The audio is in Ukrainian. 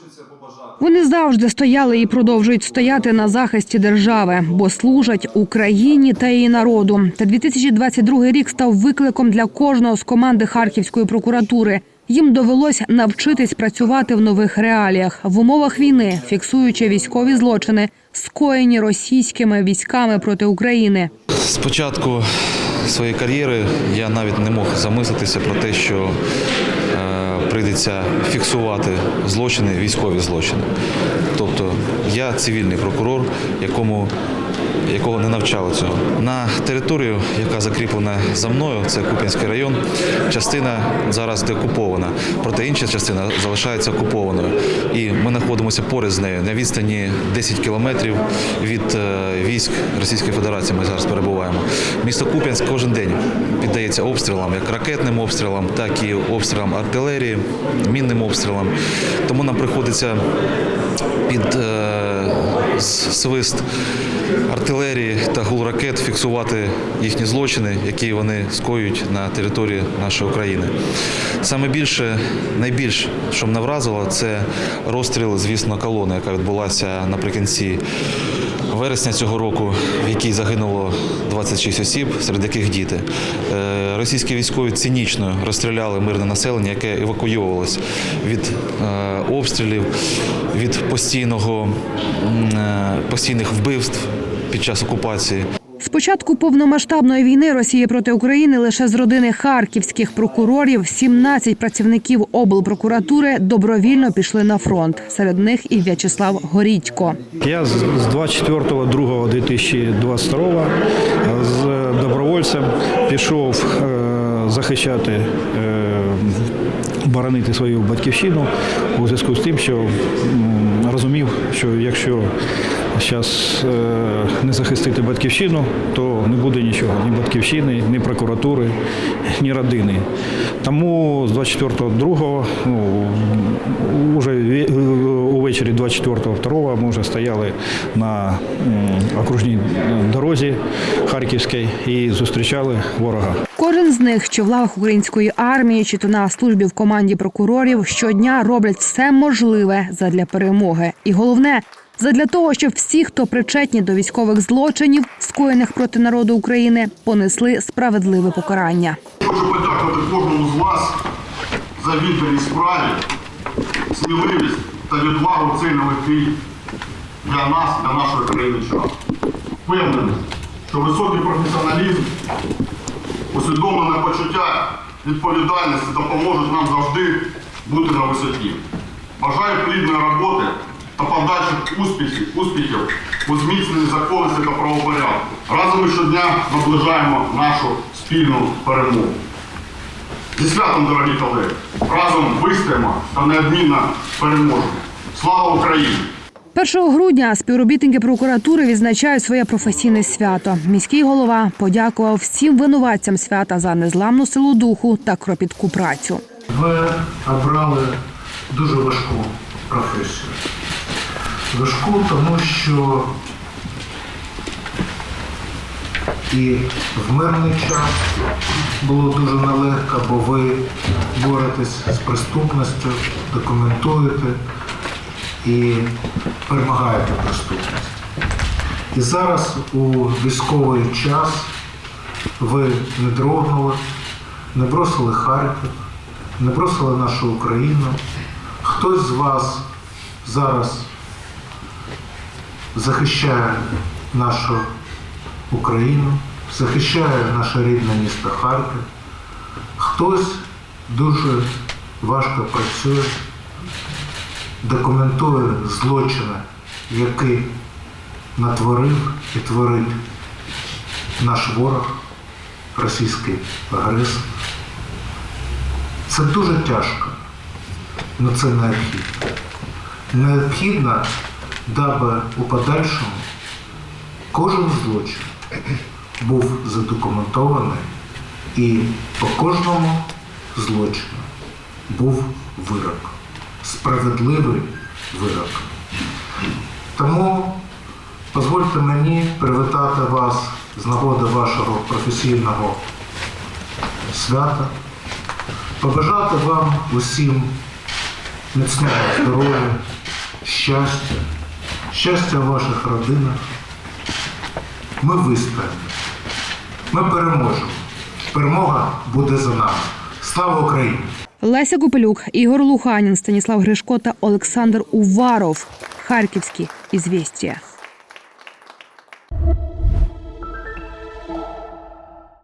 хочеться побажати. Вони завжди стояли і продовжують стояти на захисті держави, бо служать Україні та її народу. Та 2022 рік став викликом для кожного з команди Харківської прокуратури. Їм довелось навчитись працювати в нових реаліях в умовах війни, фіксуючи військові злочини, скоєні російськими військами проти України. З початку своєї кар'єри я навіть не мог замислитися про те, що прийдеться фіксувати злочини, військові злочини. Тобто я цивільний прокурор, якому якого не навчали цього. На територію, яка закріплена за мною, це Куп'янський район, частина зараз деокупована, проте інша частина залишається окупованою. І ми знаходимося поряд з нею на відстані 10 кілометрів від е, військ Російської Федерації. Ми зараз перебуваємо. Місто Куп'янськ кожен день піддається обстрілам, як ракетним обстрілам, так і обстрілам артилерії, мінним обстрілам. Тому нам приходиться під е, свист артилерії та гул ракет фіксувати їхні злочини, які вони скоюють на території нашої України. Саме більше, найбільш, що мене вразило, це розстріл, звісно, колони, яка відбулася наприкінці вересня цього року, в якій загинуло 26 осіб, серед яких діти. Е, Російські військові цинічно розстріляли мирне населення, яке евакуйовувалось від е, обстрілів, від постійного, е, постійних вбивств під час окупації. Початку повномасштабної війни Росії проти України лише з родини харківських прокурорів 17 працівників облпрокуратури добровільно пішли на фронт. Серед них і В'ячеслав Горідько. Я з з 24.02.2022 з добровольцем пішов е, захищати, е, боронити свою батьківщину у зв'язку з тим, що розумів, що якщо зараз не захистити батьківщину, то не буде нічого, ні батьківщини, ні прокуратури, ні родини. Тому з 24.02 ну, ве- увечері 24.02 ми вже стояли на окружній дорозі Харківській і зустрічали ворога. Кожен з них, чи в лавах української армії, чи то на службі в команді прокурорів, щодня роблять все можливе задля перемоги. І головне задля того, щоб всі, хто причетні до військових злочинів, скоєних проти народу України, понесли справедливе покарання. Хочу подякувати кожному з вас за відданість справі, сміливість та відвагу цей нелегкий для нас, для нашої країни час. Впевнений, що високий професіоналізм, усвідомлене почуття відповідальності допоможуть нам завжди бути на висоті. Бажаю плідної роботи та подальших успіхів, успіхів у зміцненні законності та правопорядку. Разом ми щодня наближаємо нашу спільну перемогу. Зі святом, дорогі колеги! Разом вистоїмо та неодмінно переможемо. Слава Україні! 1 грудня співробітники прокуратури відзначають своє професійне свято. Міський голова подякував всім винуватцям свята за незламну силу духу та кропітку працю. Ви обрали дуже важку професію. Важку, тому що і в мирний час було дуже нелегко, бо ви боретесь з преступністю, документуєте і перемагаєте преступність. І зараз у військовий час ви не дрогнули, не бросили Харків, не бросили нашу Україну. Хтось з вас зараз захищає нашу Україну, захищає наше рідне місто Харків. Хтось дуже важко працює, документує злочини, які натворив і творить наш ворог, російський агресор. Це дуже тяжко, але це необхідно. Необхідно, даби у подальшому кожен злочин був задокументований і по кожному злочину був вирок, справедливий вирок. Тому дозвольте мені привітати вас з нагоди вашого професійного свята, побажати вам усім міцного здоров'я, щастя, щастя в ваших родинах. Ми вистоїмо. Ми переможемо. Перемога буде за нами. Слава Україні! Леся Купелюк, Ігор Луханін, Станіслав Гришко та Олександр Уваров. Харківські ізвістія.